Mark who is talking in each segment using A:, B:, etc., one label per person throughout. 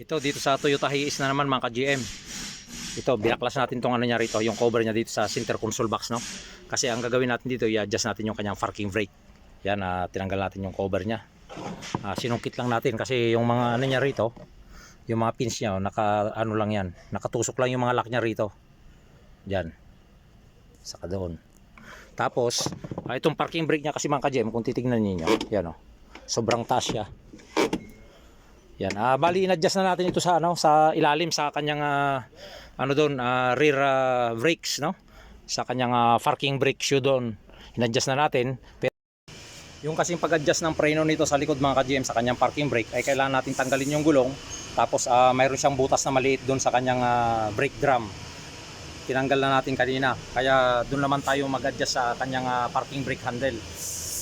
A: Ito dito sa Toyota Hiace na naman mga ka-GM. Ito binaklas natin tong ano niya rito, yung cover niya dito sa center console box no. Kasi ang gagawin natin dito, i-adjust natin yung kanyang parking brake. Yan, ah, tinanggal natin yung cover niya. Ah, sinungkit lang natin kasi yung mga ano niya rito, yung mga pins niya, oh, naka ano lang yan, nakatusok lang yung mga lock niya rito. Diyan. Saka doon. Tapos, ah, itong parking brake niya kasi mga ka-GM, kung titingnan niyo, yan oh. Sobrang taas siya. Yan. Ah, bali in-adjust na natin ito sa ano, sa ilalim sa kanyang ah, ano doon, ah, rear ah, brakes, no? Sa kanyang ah, parking brake shoe doon. In-adjust na natin. Pero yung kasing pag-adjust ng preno nito sa likod mga ka-GM sa kanyang parking brake ay kailangan natin tanggalin yung gulong. Tapos ah, mayroon siyang butas na maliit doon sa kanyang ah, brake drum. Tinanggal na natin kanina. Kaya doon naman tayo mag-adjust sa kanyang ah, parking brake handle.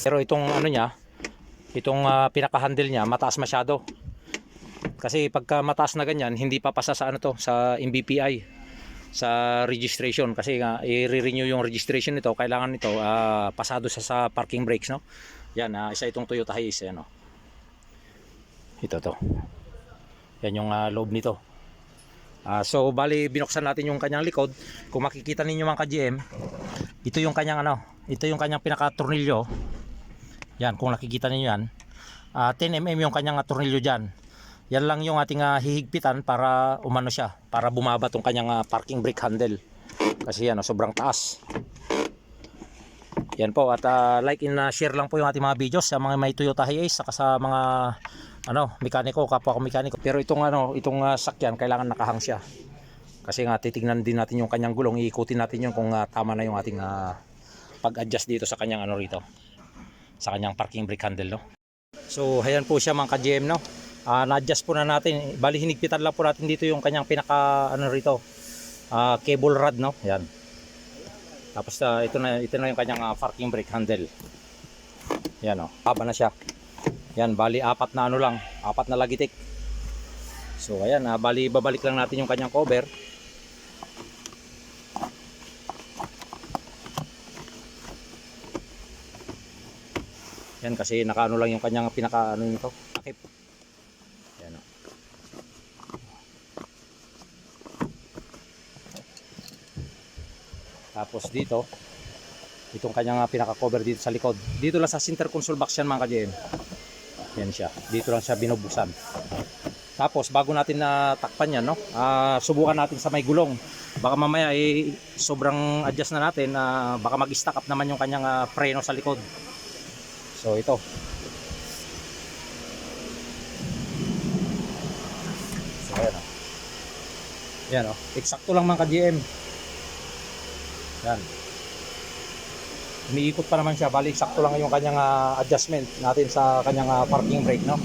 A: Pero itong ano niya, itong ah, pinaka-handle niya mataas masyado. Kasi pagka mataas na ganyan, hindi papasa sa ano to, sa MBPI sa registration kasi nga i-renew yung registration nito, kailangan nito ah, pasado sa sa parking brakes, no? Yan, ah, isa itong Toyota Hiace, ano. Ito to. Yan yung ah, loob nito. Ah, so bali binuksan natin yung kanyang likod. Kung makikita ninyo mga ka-GM, ito yung kanyang ano, ito yung kanyang pinaka-tornilyo. Yan, kung nakikita ninyo yan. Ah, 10 mm yung kanyang tornilyo diyan. Yan lang yung ating ah, hihigpitan para umano siya, para bumaba tong kanyang ah, parking brake handle. Kasi yan, oh, sobrang taas. Yan po at ah, like and ah, share lang po yung ating mga videos sa mga may Toyota Hiace saka sa mga ano, mekaniko, kapwa ko mekaniko. Pero itong ano, itong ah, sakyan kailangan nakahang siya. Kasi nga titingnan din natin yung kanyang gulong, iikutin natin yun kung ah, tama na yung ating ah, pag-adjust dito sa kanyang ano rito. Sa kanyang parking brake handle, no. So, ayan po siya mga ka-GM, no. Ah, na-adjust po na natin. Bali hinigpitan lang po natin dito yung kanyang pinaka ano rito. ah, cable rod, no. Yan. Tapos ah, ito na ito na yung kanyang ah, parking brake handle. Yan oh. Haba na siya. Yan, bali apat na ano lang, apat na lagitik. So ayan, ah, bali babalik lang natin yung kanyang cover. Yan kasi nakaano lang yung kanyang pinaka ano nito, takip. Tapos dito, itong kanyang pinaka-cover dito sa likod. Dito lang sa center console box yan mga ka-GM. Yan siya. Dito lang siya binubusan. Tapos bago natin na takpan yan, no? Ah, subukan natin sa may gulong. Baka mamaya eh, sobrang adjust na natin na baka mag-stack up naman yung kanyang ah, preno sa likod. So ito. So ayan o. Yan o. Eksakto lang mga ka-GM. Yan. Umiikot pa naman siya. Bali, eksakto lang yung kanyang ah, adjustment natin sa kanyang ah, parking brake, no?